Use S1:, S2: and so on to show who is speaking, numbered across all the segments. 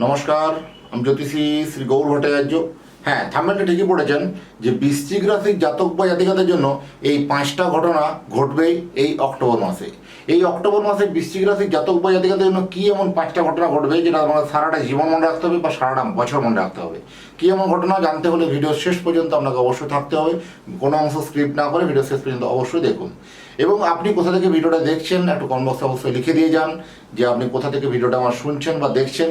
S1: নমস্কার, আমি জ্যোতিষী শ্রী গৌর ভট্টাচার্য। হ্যাঁ থাম্বেলটা ঠিকই পড়েছেন যে বৃশ্চিক রাশির জাতক বা জাতিকাদের জন্য এই পাঁচটা ঘটনা ঘটবেই এই অক্টোবর মাসে। এই অক্টোবর মাসে বৃশ্চিক রাশির জাতক বা জাতিকাদের জন্য কী এমন পাঁচটা ঘটনা ঘটবে যেটা আমাদের সারাটা জীবন মনে রাখতে হবে বা সারাটা বছর মনে রাখতে হবে? কী এমন ঘটনা জানতে হলে ভিডিও শেষ পর্যন্ত আপনাকে অবশ্যই থাকতে হবে। কোনো অংশ স্ক্রিপ্ট না করে ভিডিও শেষ পর্যন্ত অবশ্যই দেখুন। এবং আপনি কোথা থেকে ভিডিওটা দেখছেন একটু কমেন্ট বক্সে অবশ্যই লিখে দিয়ে যান যে আপনি কোথা থেকে ভিডিওটা আমার শুনছেন বা দেখছেন।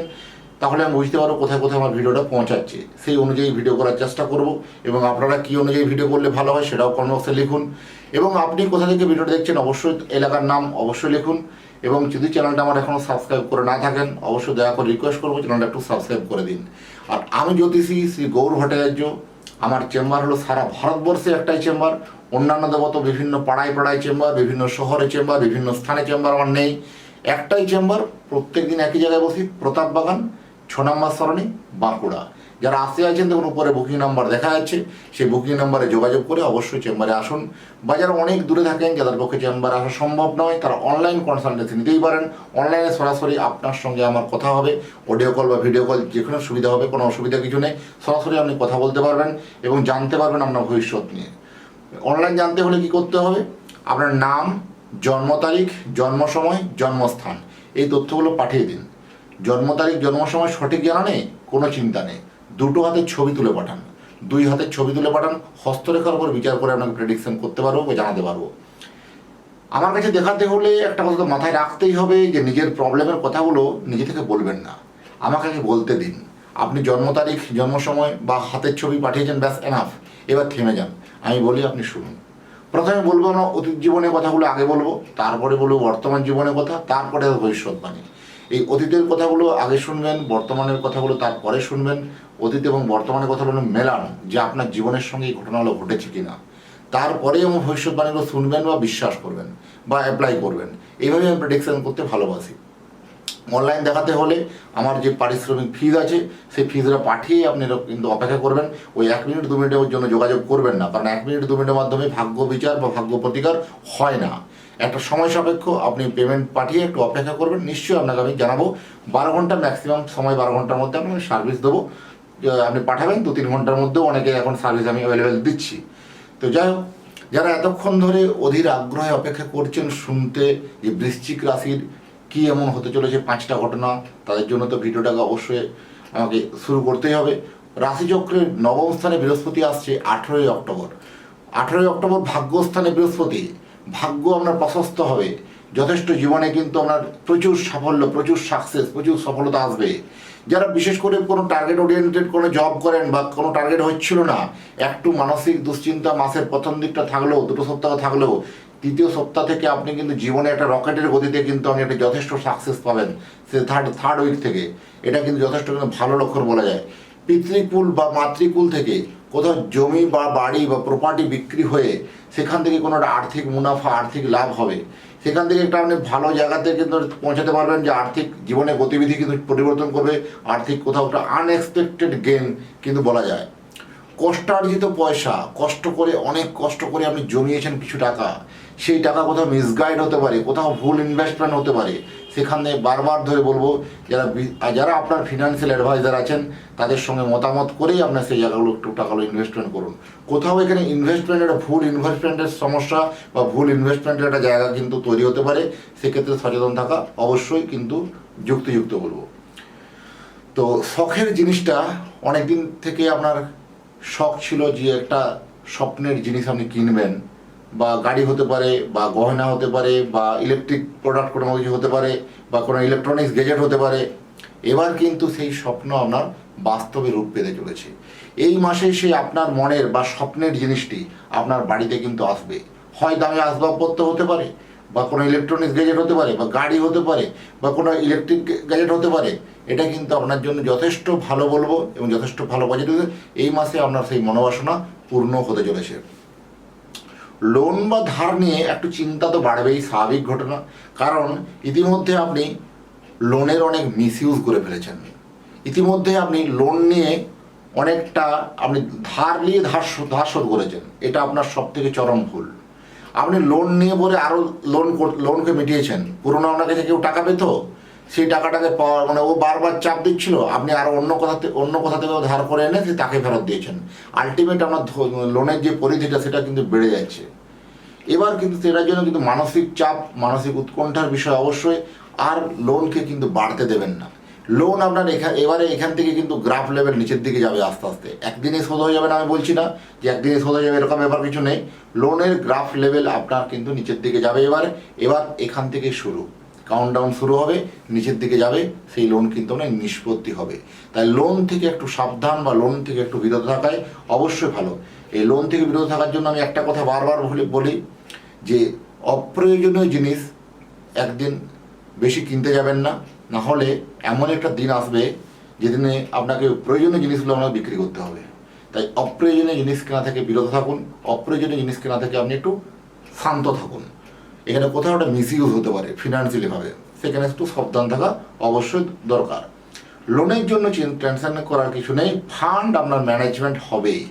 S1: তাহলে আমি বুঝতে পারব কোথায় কোথায় আমার ভিডিওটা পৌঁছাচ্ছে। সেই অনুযায়ী ভিডিও করার চেষ্টা করব এবং আপনারা কী অনুযায়ী ভিডিও করলে ভালো হয় সেটাও কমেন্ট লিখুন। এবং আপনি কোথা থেকে ভিডিওটা দেখছেন অবশ্যই এলাকার নাম অবশ্যই লিখুন। এবং যদি চ্যানেলটা আমার এখনও সাবস্ক্রাইব করে না থাকেন, অবশ্যই দয়া করে রিকোয়েস্ট করব চ্যানেলটা একটু সাবস্ক্রাইব করে দিন। আর আমি জ্যোতিষী শ্রী গৌর ভট্টাচার্য, আমার চেম্বার হলো সারা ভারতবর্ষে একটাই চেম্বার অন্যান্য দেবত বিভিন্ন পাড়ায় পাড়ায় চেম্বার বিভিন্ন শহরে চেম্বার বিভিন্ন স্থানে চেম্বার আমার নেই। একটাই চেম্বার প্রত্যেক দিন একই জায়গায় বসি, প্রতাপ বাগান। ছ নম্বর সরণি, বাঁকুড়া। যারা আসতে আছেন দেখুন, উপরে বুকিং নাম্বার দেখা যাচ্ছে। সেই বুকিং নাম্বারে যোগাযোগ করে অবশ্যই চেম্বারে আসুন। বা যারা অনেক দূরে থাকেন, যাদের পক্ষে চেম্বারে আসা সম্ভব নয়, তারা অনলাইন কনসালটেন্সি নিতেই পারেন। অনলাইনে সরাসরি আপনার সঙ্গে আমার কথা হবে। অডিও কল বা ভিডিও কল যেখানে সুবিধা হবে, কোনো অসুবিধা কিছু নেই। সরাসরি আপনি কথা বলতে পারবেন এবং জানতে পারবেন আপনার ভবিষ্যৎ নিয়ে। অনলাইন জানতে হলে কি করতে হবে? আপনার নাম, জন্ম তারিখ, জন্ম সময়, জন্মস্থান। এই তথ্যগুলো পাঠিয়ে দিন। জন্ম তারিখ, জন্ম সময় সঠিক জানা নেই, কোনো চিন্তা নেই। দুটো হাতের ছবি তুলে পাঠান। দুই হাতের ছবি তুলে পাঠান, হস্তরেখার উপর বিচার করে আপনাকে প্রেডিকশন করতে পারব বা জানাতে পারব। আমার কাছে দেখাতে হলে একটা কথা তো মাথায় রাখতেই হবে যে নিজের প্রবলেমের কথাগুলো নিজে থেকে বলবেন না। আমাকে আগে বলতে দিন। আপনি জন্ম তারিখ, জন্ম সময় বা হাতের ছবি পাঠিয়েছেন, ব্যাস এনাফ এবার থেমে যান। আমি বলি, আপনি শুনুন। প্রথমে বলব না, অতীত জীবনের কথাগুলো আগে বলব, তারপরে বলব বর্তমান জীবনের কথা, তারপরে ভবিষ্যৎবাণী। এই অতীতের কথাগুলো আগে শুনবেন, বর্তমানের কথাগুলো তারপরে শুনবেন। অতীত এবং বর্তমানের কথাগুলো মেলান, যে আপনার জীবনের সঙ্গে এই ঘটনাগুলো ঘটেছে কিনা। তারপরে এবং ভবিষ্যৎবাণীগুলো শুনবেন বা বিশ্বাস করবেন বা অ্যাপ্লাই করবেন। এইভাবে আমি প্রেডিকশন করতে ভালোবাসি। অনলাইন দেখাতে হলে আমার যে পারিশ্রমিক ফিজ আছে, সেই ফিজটা পাঠিয়ে আপনি কিন্তু অপেক্ষা করবেন। ওই এক মিনিট দু মিনিটের জন্য যোগাযোগ করবেন না, কারণ এক মিনিট দু মিনিটের মাধ্যমে ভাগ্য বিচার বা ভাগ্য প্রতিকার হয় না। একটা সময় সাপেক্ষ, আপনি পেমেন্ট পাঠিয়ে একটু অপেক্ষা করবেন, নিশ্চয়ই আপনাকে আমি জানাব। বারো ঘণ্টা ম্যাক্সিমাম সময় বারো ঘণ্টার মধ্যে আপনাকে সার্ভিস দেবো। আপনি পাঠাবেন, দু তিন ঘণ্টার মধ্যেও অনেকে এখন সার্ভিস আমি অ্যাভেলেবেল দিচ্ছি। তো যাই হোক, যারা এতক্ষণ ধরে অধীর আগ্রহে অপেক্ষা করছেন শুনতে যে বৃশ্চিক রাশির কি এমন হতে চলেছে পাঁচটা ঘটনা, তাদের জন্য তো ভিডিওটাকে অবশ্যই আমাকে শুরু করতেই হবে। রাশিচক্রের নবম স্থানে বৃহস্পতি আসছে আঠেরোই অক্টোবর। আঠেরোই অক্টোবর ভাগ্যস্থানে বৃহস্পতি। ভাগ্য আপনার প্রশস্ত হবে। যথেষ্ট জীবনে কিন্তু আপনার প্রচুর সাফল্য, প্রচুর সাকসেস প্রচুর সফলতা আসবে। যারা বিশেষ করে কোনো টার্গেট ওরিয়েন্টেড কোনো জব করেন বা কোনো টার্গেট হচ্ছিল না, একটু মানসিক দুশ্চিন্তা মাসের প্রথম দিকটা থাকলেও, দুটো সপ্তাহ থাকলেও, তৃতীয় সপ্তাহ থেকে আপনি কিন্তু জীবনে একটা রকেটের গতিতে কিন্তু আপনি একটা যথেষ্ট সাকসেস পাবেন, সে থার্ড থার্ড উইক থেকে। এটা কিন্তু যথেষ্ট কিন্তু ভালো লক্ষণ বলা যায়। পিতৃকুল বা মাতৃকুল থেকে কোথাও জমি বা বাড়ি বা প্রপার্টি বিক্রি হয়ে সেখান থেকে কোনো একটা আর্থিক মুনাফা, আর্থিক লাভ হবে। সেখান থেকে একটা আপনি ভালো জায়গাতে কিন্তু পৌঁছাতে পারবেন যে আর্থিক জীবনে গতিবিধি কিন্তু পরিবর্তন করবে, আর্থিক কোথাও একটা আনএক্সপেক্টেড গেম কিন্তু বলা যায়। কষ্টার্জিত পয়সা, কষ্ট করে, অনেক কষ্ট করে আপনি জমিয়েছেন কিছু টাকা, সেই টাকা কোথাও মিসগাইড হতে পারে, কোথাও ভুল ইনভেস্টমেন্ট হতে পারে, সেখানে বারবার ধরে বলব, যারা যারা আপনার ফিনান্সিয়াল অ্যাডভাইজার আছেন, তাদের সঙ্গে মতামত করেই আপনার সেই জায়গাগুলো একটু টাকাগুলো ইনভেস্টমেন্ট করুন। কোথাও এখানে ইনভেস্টমেন্টের একটা ভুল ইনভেস্টমেন্টের সমস্যা বা ভুল ইনভেস্টমেন্টের একটা জায়গা কিন্তু তৈরি হতে পারে, সেক্ষেত্রে সচেতন থাকা অবশ্যই কিন্তু যুক্তিযুক্ত বলব। তো শখের জিনিসটা অনেক দিন থেকে আপনার শখ ছিল যে একটা স্বপ্নের জিনিস আপনি কিনবেন, বা গাড়ি হতে পারে, বা গয়না হতে পারে, বা ইলেকট্রিক প্রোডাক্ট কোনো কিছু হতে পারে, বা কোনো ইলেকট্রনিক্স গেজেট হতে পারে, এবার কিন্তু সেই স্বপ্ন আপনার বাস্তবে রূপ পেতে চলেছে। এই মাসে সে আপনার মনের বা স্বপ্নের জিনিসটি আপনার বাড়িতে কিন্তু আসবে। হয় দামি আসবাবপত্র হতে পারে, বা কোনো ইলেকট্রনিক্স গ্যাজেট হতে পারে, বা গাড়ি হতে পারে, বা কোনো ইলেকট্রিক গ্যাজেট হতে পারে এটা কিন্তু আপনার জন্য যথেষ্ট ভালো বলব এবং যথেষ্ট ভালো পজিটিভ এই মাসে আপনার সেই মনোবাসনা পূর্ণ হতে চলেছে। লোন বা ধার নিয়ে একটু চিন্তা তো বাড়বেই, স্বাভাবিক ঘটনা। কারণ ইতিমধ্যে আপনি লোনের অনেক মিসইউজ করে ফেলেছেন। ইতিমধ্যে আপনি লোন নিয়ে অনেকটা আপনি ধার নিয়ে ধার ধার শোধ করেছেন। এটা আপনার সব থেকে চরম ভুল। আপনি লোন নিয়ে পরে আরও লোন লোনকে মিটিয়েছেন। পুরোনো আপনার কাছে কেউ টাকা পেত? সেই টাকাটাকে পাওয়া মানে ও বারবার চাপ দিচ্ছিল, আপনি আরও অন্য কোথাতে অন্য কোথা থেকে ধার করে এনে সে তাকে ফেরত দিয়েছেন। আলটিমেট আমার লোনের যে পরিধিটা, সেটা কিন্তু বেড়ে যাচ্ছে। এবার কিন্তু সেটার জন্য কিন্তু মানসিক চাপ, মানসিক উৎকণ্ঠার বিষয় অবশ্যই, আর লোনকে কিন্তু বাড়তে দেবেন না। লোন আপনার এখানে এবারে এখান থেকে কিন্তু গ্রাফ লেভেল নিচের দিকে যাবে আস্তে আস্তে। একদিনে শোধ হয়ে যাবে না, আমি বলছি না যে একদিনে শোধ হয়ে যাবে, এরকম ব্যাপার কিছু নেই। লোনের গ্রাফ লেভেল আপনার কিন্তু নিচের দিকে যাবে এবারে। এবার এখান থেকে শুরু। কাউন্টডাউন শুরু হবে, নিচের দিকে যাবে, সেই লোন কিন্তু অনেক নিষ্পত্তি হবে। তাই লোন থেকে একটু সাবধান বা লোন থেকে একটু বিরত থাকাই অবশ্যই ভালো। এই লোন থেকে বিরত থাকার জন্য আমি একটা কথা বারবার বলি বলি যে, অপ্রয়োজনীয় জিনিস একদিন বেশি কিনতে যাবেন না। না হলে এমন একটা দিন আসবে যেদিনে আপনাকে প্রয়োজনীয় জিনিসগুলো আপনাকে বিক্রি করতে হবে। তাই অপ্রয়োজনীয় জিনিস কেনা থেকে বিরত থাকুন। অপ্রয়োজনীয় জিনিস কেনা থেকে আপনি একটু শান্ত থাকুন। এখানে কোথাও একটা মিসইউজ হতে পারে ফিনান্সিয়ালিভাবে সেখানে একটু সাবধান থাকা অবশ্যই দরকার। লোনের জন্য টেনশন করার কিছু নেই ফান্ড আপনার ম্যানেজমেন্ট হবেই।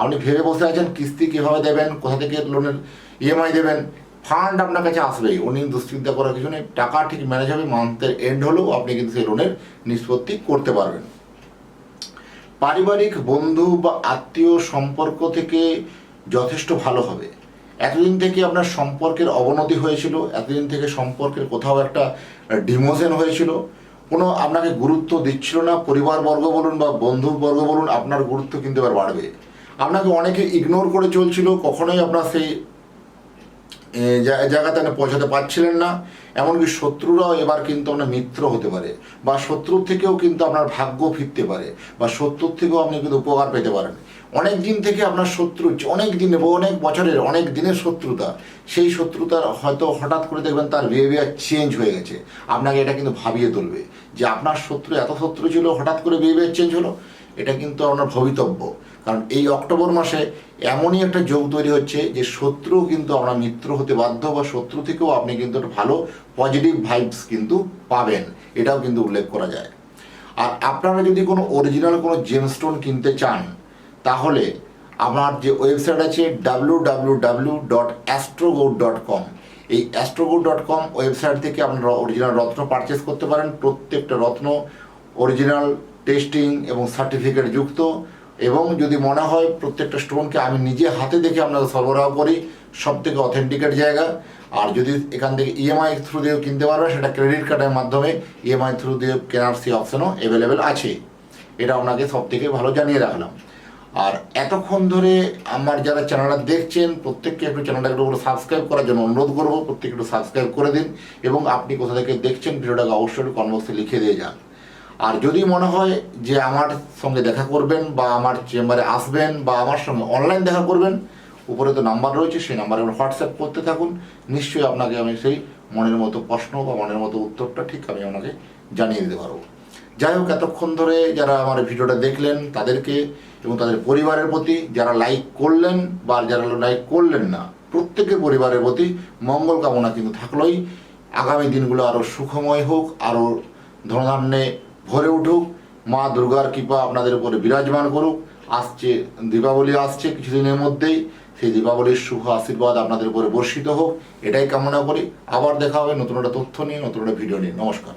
S1: আপনি ভেবে বসে আছেন, কিস্তি কীভাবে দেবেন, কোথা থেকে লোনের ইএমআই দেবেন ফান্ড আপনার কাছে আসবেই। উনি দুশ্চিন্তা করার কিছু নেই, টাকা ঠিক ম্যানেজ হবে মান্থের এন্ড হলেও আপনি কিন্তু সেই লোনের নিষ্পত্তি করতে পারবেন। পারিবারিক বন্ধু বা আত্মীয় সম্পর্ক থেকে যথেষ্ট ভালো হবে। এতদিন থেকে আপনার সম্পর্কের অবনতি হয়েছিল, এতদিন থেকে সম্পর্কের কোথাও একটা ডিমোশন হয়েছিল। কোনো আপনাকে গুরুত্ব দিচ্ছিল না, পরিবারবর্গ বলুন বা বন্ধুবর্গ বলুন, আপনার গুরুত্ব কিন্তু এবার বাড়বে। আপনাকে অনেকে ইগনোর করে চলছিল, কখনোই আপনার সেই জায়গাতে আপনি পৌঁছাতে পারছিলেন না। এমনকি শত্রুরাও এবার কিন্তু আপনার মিত্র হতে পারে বা শত্রুর থেকেও কিন্তু আপনার ভাগ্য ফিরতে পারে বা শত্রুর থেকেও আপনি কিন্তু উপকার পেতে পারেন। অনেক দিন থেকে আপনার শত্রু, অনেক দিনের বা অনেক বছরের, অনেক দিনের শত্রুতা। সেই শত্রুতার হয়তো হঠাৎ করে দেখবেন তার বিহেভিয়ার চেঞ্জ হয়ে গেছে। আপনাকে এটা কিন্তু ভাবিয়ে তুলবে যে আপনার শত্রু এত শত্রু ছিল, হঠাৎ করে বিহেভিয়ার চেঞ্জ হলো? এটা কিন্তু আপনার ভবিতব্য। কারণ এই অক্টোবর মাসে এমনই একটা যোগ তৈরি হচ্ছে যে শত্রু কিন্তু আপনার মিত্র হতে বাধ্য বা শত্রু থেকেও আপনি কিন্তু একটা ভালো পজিটিভ ভাইবস কিন্তু পাবেন। এটাও কিন্তু উল্লেখ করা যায়। আর আপনারা যদি কোনো অরিজিনাল কোনো জেমস্টোন কিনতে চান তাহলে আমার যে ওয়েবসাইট আছে W W W dot Astrogod dot com এই অ্যাস্ট্রোগোড ডট কম ওয়েবসাইট থেকে আপনারা অরিজিনাল রত্ন পারচেস করতে পারেন। প্রত্যেকটা রত্ন অরিজিনাল টেস্টিং এবং সার্টিফিকেট যুক্ত। এবং যদি মনে হয় প্রত্যেকটা স্টোনকে আমি নিজে হাতে দেখে আপনাকে সরবরাহ করি সব থেকে অথেন্টিকেট জায়গা। আর যদি এখান থেকে ইএমআই থ্রু দিয়েও কিনতে পারবেন সেটা ক্রেডিট কার্ডের মাধ্যমে ইএমআই থ্রু দিয়ে কেনার সেই অপশনও অ্যাভেলেবেল আছে। এটা আপনাকে সব থেকে ভালো জানিয়ে রাখলাম। আর এতক্ষণ ধরে আমার যারা চ্যানেলটা দেখছেন, প্রত্যেককে একটু চ্যানেলটা একটু সাবস্ক্রাইব করার জন্য অনুরোধ করব প্রত্যেকে একটু সাবস্ক্রাইব করে দিন এবং আপনি কোথা থেকে দেখছেন ভিডিওটাকে অবশ্যই একটু কনবক্সে লিখে দিয়ে যান। আর যদি মনে হয় যে আমার সঙ্গে দেখা করবেন বা আমার চেম্বারে আসবেন বা আমার সঙ্গে অনলাইন দেখা করবেন, উপরে তো নাম্বার রয়েছে, সেই নাম্বারে হোয়াটসঅ্যাপ করতে থাকুন। নিশ্চয়ই আপনাকে আমি সেই মনের মতো প্রশ্ন বা মনের মতো উত্তরটা ঠিক আমি আপনাকে জানিয়ে দিতে পারব। যাই হোক এতক্ষণ ধরে যারা আমার ভিডিওটা দেখলেন তাদেরকে এবং তাদের পরিবারের প্রতি যারা লাইক করলেন বা যারা লাইক করলেন না, প্রত্যেকের পরিবারের প্রতি মঙ্গল কামনা কিন্তু থাকলোই। আগামী দিনগুলো আরও সুখময় হোক আরও ধনধান্যে ভরে উঠুক। মা দুর্গার কৃপা আপনাদের উপরে বিরাজমান করুক। আসছে দীপাবলি, আসছে কিছুদিনের মধ্যেই। সেই দীপাবলির শুভ আশীর্বাদ আপনাদের উপরে বর্ষিত হোক, এটাই কামনা করি। আবার দেখা হবে নতুন একটা তথ্য নিয়ে, নতুন একটা ভিডিও নিয়ে। নমস্কার।